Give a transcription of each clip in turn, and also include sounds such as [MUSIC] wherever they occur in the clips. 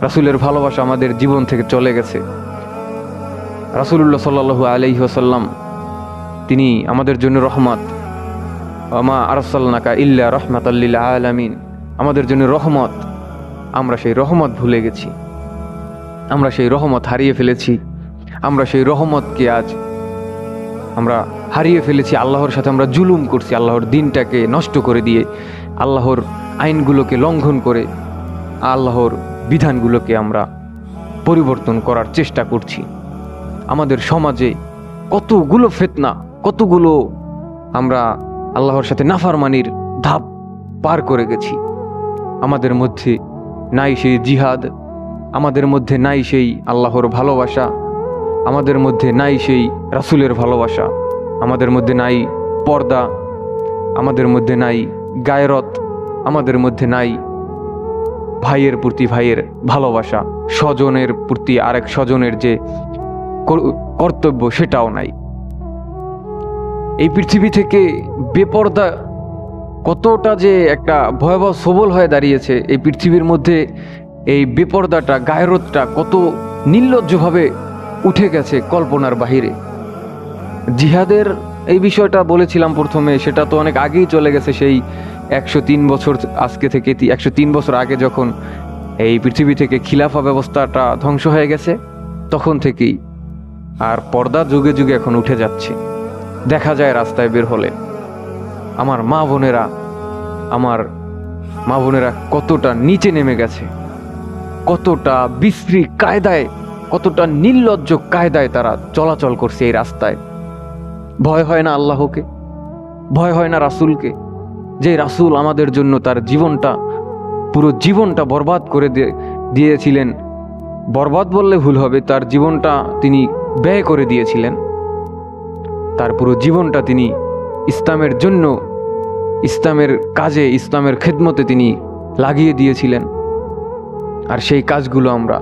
রাসুলের ভালোবাসা আমাদের জীবন থেকে চলে গেছে। রাসুলুল্লাহ সাল্লাহু আলহি আসাল্লাম তিনি আমাদের জন্য রহমত। মা আরসাল্লাকা ইল্লা রহমত আল্লিল আলামিন, আমাদের জন্য রহমত। আমরা সেই রহমত ভুলে গেছি। আমরা সেই রহমত হারিয়ে ফেলেছি। আমরা সেই রহমতকে আজ আমরা হারিয়ে ফেলেছি। আল্লাহর সাথে আমরা জুলুম করছি। আল্লাহর দিনটাকে নষ্ট করে দিয়ে, আল্লাহর আইনগুলোকে লঙ্ঘন করে, আল্লাহর বিধানগুলোকে আমরা পরিবর্তন করার চেষ্টা করছি। আমাদের সমাজে কতগুলো ফেতনা, কতগুলো আমরা আল্লাহর সাথে নাফারমানির ধাপ পার করে গেছি। আমাদের মধ্যে নাই সেই জিহাদ, আমাদের মধ্যে নাই সেই আল্লাহর ভালোবাসা, আমাদের মধ্যে নাই সেই রাসুলের ভালোবাসা, আমাদের মধ্যে নাই পর্দা, আমাদের মধ্যে নাই গায়রত, আমাদের মধ্যে নাই ভাইয়ের প্রতি ভাইয়ের ভালোবাসা, স্বজনের প্রতি আরেক স্বজনের যে কর্তব্য সেটাও নাই। এই পৃথিবী থেকে বেপর্দা কতটা যে একটা ভয়াবহ সবল হয়ে দাঁড়িয়েছে, এই পৃথিবীর মধ্যে এই বেপর্দাটা গায়রতটা কত নির্লজ্জভাবে উঠে গেছে কল্পনার বাহিরে। জিহাদের এই বিষয়টা বলেছিলাম প্রথমে, সেটা তো অনেক আগেই চলে গেছে সেই একশো তিন বছর আজকে থেকে একশো তিন বছর আগে যখন এই পৃথিবী থেকে খিলাফা ব্যবস্থাটা ধ্বংস হয়ে গেছে, তখন থেকেই আর পর্দা যুগে যুগে এখন উঠে যাচ্ছে। দেখা যায় রাস্তায় বের হলে, আমার মা বোনেরা, আমার মা বোনেরা কতটা নিচে নেমে গেছে, কতটা বিশ্রী কায়দায়, কতটা নির্লজ্জ কায়দায় তারা চলাচল করছে এই রাস্তায়। ভয় হয় না আল্লাহকে, ভয় হয় না রাসূলকে যে রাসূল আমাদের জন্য তার জীবনটা, পুরো জীবনটা বরবাদ করে দিয়ে- দিয়েছিলেন। বরবাদ বললে ভুল হবে, তার জীবনটা তিনি ব্যয় করে দিয়েছিলেন। তার পুরো জীবনটা তিনি ইসলামের জন্য, ইসলামের কাজে, ইসলামের খেদমতে তিনি লাগিয়ে দিয়েছিলেন। আর সেই কাজগুলো আমরা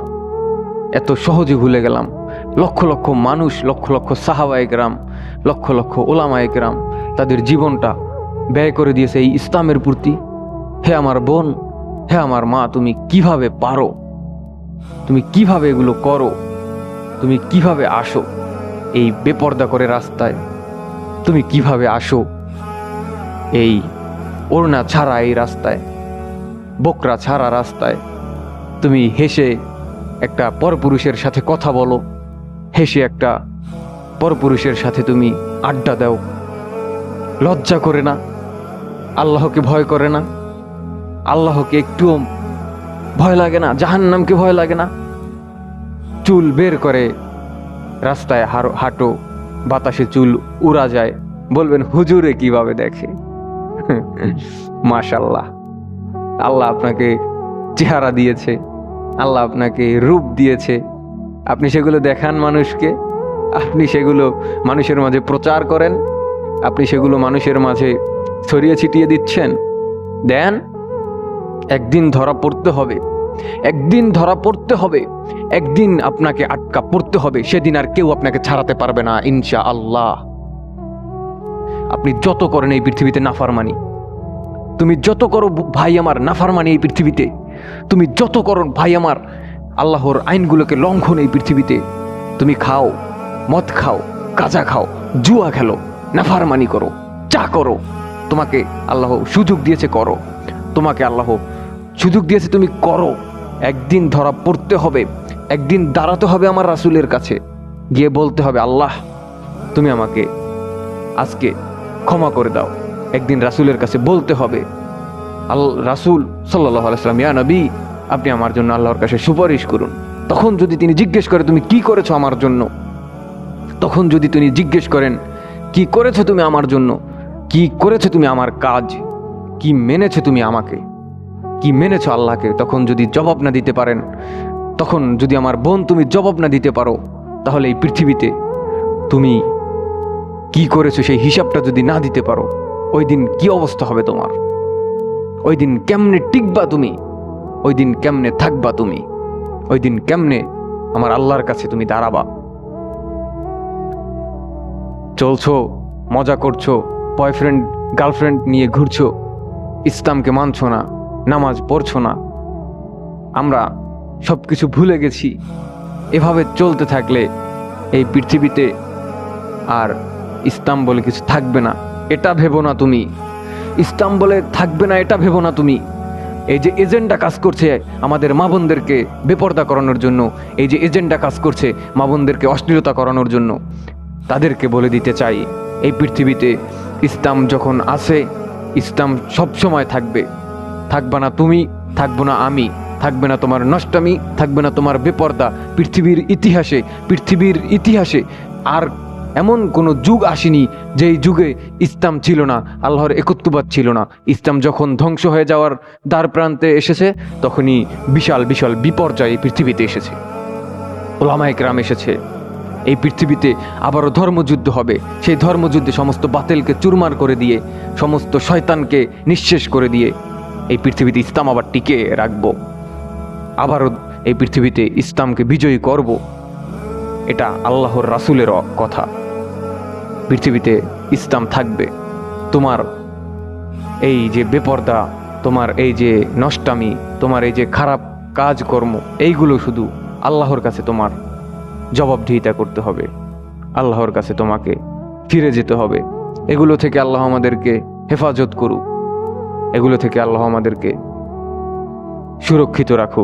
এত সহজে ভুলে গেলাম। লক্ষ লক্ষ মানুষ, লক্ষ লক্ষ সাহাবায়ে গ্রাম লক্ষ লক্ষ ওলামায়ে গ্রাম তাদের জীবনটা ব্যয় করে দিয়েছে এই ইসলামের প্রতি। হে আমার বোন, হে আমার মা, তুমি কীভাবে পারো? তুমি কীভাবে এগুলো করো? তুমি কীভাবে আসো এই বেপর্দা করে রাস্তায়? তুমি কীভাবে আসো এই ওড়না ছাড়া এই রাস্তায়? বকরা ছাড়া রাস্তায়? তুমি হেসে একটা পরপুরুষের সাথে কথা বলো। হেসে একটা পরপুরুষের সাথে তুমি আড্ডা দাও। লজ্জা করে না? আল্লাহকে ভয় করে না। আল্লাহকে একটুও ভয় লাগে না, জাহান্নামকে ভয় লাগে না। চুল বের করে রাস্তায় হারো- হাঁটো, বাতাসে চুল উড়া যায়। বলবেন, হুজুরে কীভাবে দেখে? [LAUGHS] মাশাল্লাহ আল্লাহ আপনাকে চেহারা দিয়েছে, আল্লাহ আপনাকে রূপ দিয়েছে। আপনি সেগুলো দেখান মানুষকে। আপনি সেগুলো মানুষের মাঝে প্রচার করেন। আপনি সেগুলো মানুষের মাঝে ছড়িয়ে ছিটিয়ে দিচ্ছেন? দেন, একদিন ধরা পড়তে হবে। একদিন ধরা পড়তে হবে। একদিন আপনাকে আটকা পড়তে হবে। সেদিন আর কেউ আপনাকে ছাড়াতে পারবে না ইনশা আল্লাহ আপনি যত করেন এই পৃথিবীতে নাফারমানি। তুমি যত করো ভাই আমার, নাফারমানি এই পৃথিবীতে। তুমি যত করো ভাই আমার, আল্লাহর আইনগুলোকে লঙ্ঘন এই পৃথিবীতে। তুমি খাও, মদ খাও কাজা খাও, জুয়া খেলো, নাফারমানি করো চা করো। তোমাকে আল্লাহ সুযোগ দিয়েছে, করো। তোমাকে আল্লাহ সুযোগ দিয়েছে, তুমি করো। একদিন ধরা পড়তে হবে, একদিন দাঁড়াতে হবে আমার রাসুলের কাছে। গিয়ে বলতে হবে, আল্লাহ, তুমি আমাকে আজকে ক্ষমা করে দাও। একদিন রাসূলের কাছে বলতে হবে, আল রাসূল সাল্লাহ আলাইসালাম ইয়া নবী, আপনি আমার জন্য আল্লাহর কাছে সুপারিশ করুন। তখন যদি তিনি জিজ্ঞেস করে, তুমি কি করেছ আমার জন্য? তখন যদি তিনি জিজ্ঞেস করেন, কি করেছ তুমি আমার জন্য? কি করেছ তুমি আমার কাজ? কি মেনেছো তুমি আমাকে? কি মেনেছো আল্লাহকে? তখন যদি জবাব না দিতে পারেন, তখন যদি আমার বোন তুমি জবাব না দিতে পারো, তাহলে এই পৃথিবীতে তুমি কি করেছ সেই হিসাবটা যদি না দিতে পারো, ওই দিন কি অবস্থা হবে তোমার? ওই দিন কেমনে টিকবা তুমি? ওই দিন কেমনে থাকবা তুমি? ওই দিন কেমনে আমার আল্লাহর কাছে তুমি দাঁড়াবা? চলছো, মজা করছ বয়ফ্রেন্ড, গার্লফ্রেন্ড নিয়ে ঘুরছো, ইসলামকে মানছো না, নামাজ পড়ছো না। আমরা সব কিছু ভুলে গেছি। এভাবে চলতে থাকলে এই পৃথিবীতে আর ইসলাম বলে কিছু থাকবে না। এটা ভেবো না তুমি। ইসলাম বলে থাকবে না, এটা ভেবো না তুমি। এই যে এজেন্ডা কাজ করছে আমাদের মা বোনদেরকে বেপর্দা করানোর জন্য, এই যে এজেন্ডা কাজ করছে মা বোনদেরকে অশ্লীলতা করানোর জন্য, তাদেরকে বলে দিতে চাই, এই পৃথিবীতে ইসলাম যখন আসে ইসলাম সব সময় থাকবে। থাকবে না তুমি, থাকব না আমি, থাকবে না তোমার নষ্টামি, থাকবে না তোমার বেপর্দা। পৃথিবীর ইতিহাসে পৃথিবীর ইতিহাসে আর এমন কোনো যুগ আসেনি যেই যুগে ইসলাম ছিল না, আল্লাহর একত্ববাদ ছিল না। ইসলাম যখন ধ্বংস হয়ে যাওয়ার দ্বার প্রান্তে এসেছে, তখনই বিশাল বিশাল বিপর্যয় পৃথিবীতে এসেছে। ওলামায় গ্রাম এসেছে। এই পৃথিবীতে আবারও ধর্মযুদ্ধ হবে। সেই ধর্মযুদ্ধে সমস্ত বাতিলকে চুরমার করে দিয়ে, সমস্ত শয়তানকে নিঃশেষ করে দিয়ে এই পৃথিবীতে ইসলাম আবার টিকে রাখব। আবারও এই পৃথিবীতে ইসলামকে বিজয়ী করব। এটা আল্লাহর রাসূলের কথা। পৃথিবীতে ইসলাম থাকবে। তোমার এই যে বেপর্দা, তোমার এই যে নষ্টামি, তোমার এই যে খারাপ কাজকর্ম, এইগুলো শুধু আল্লাহর কাছে তোমার। জবাবদিহিতা করতে হবে। আল্লাহর কাছে তোমাকে ফিরে যেতে হবে। এগুলো থেকে আল্লাহ আমাদেরকে হেফাজত করুক। এগুলো থেকে আল্লাহ আমাদেরকে সুরক্ষিত রাখুক।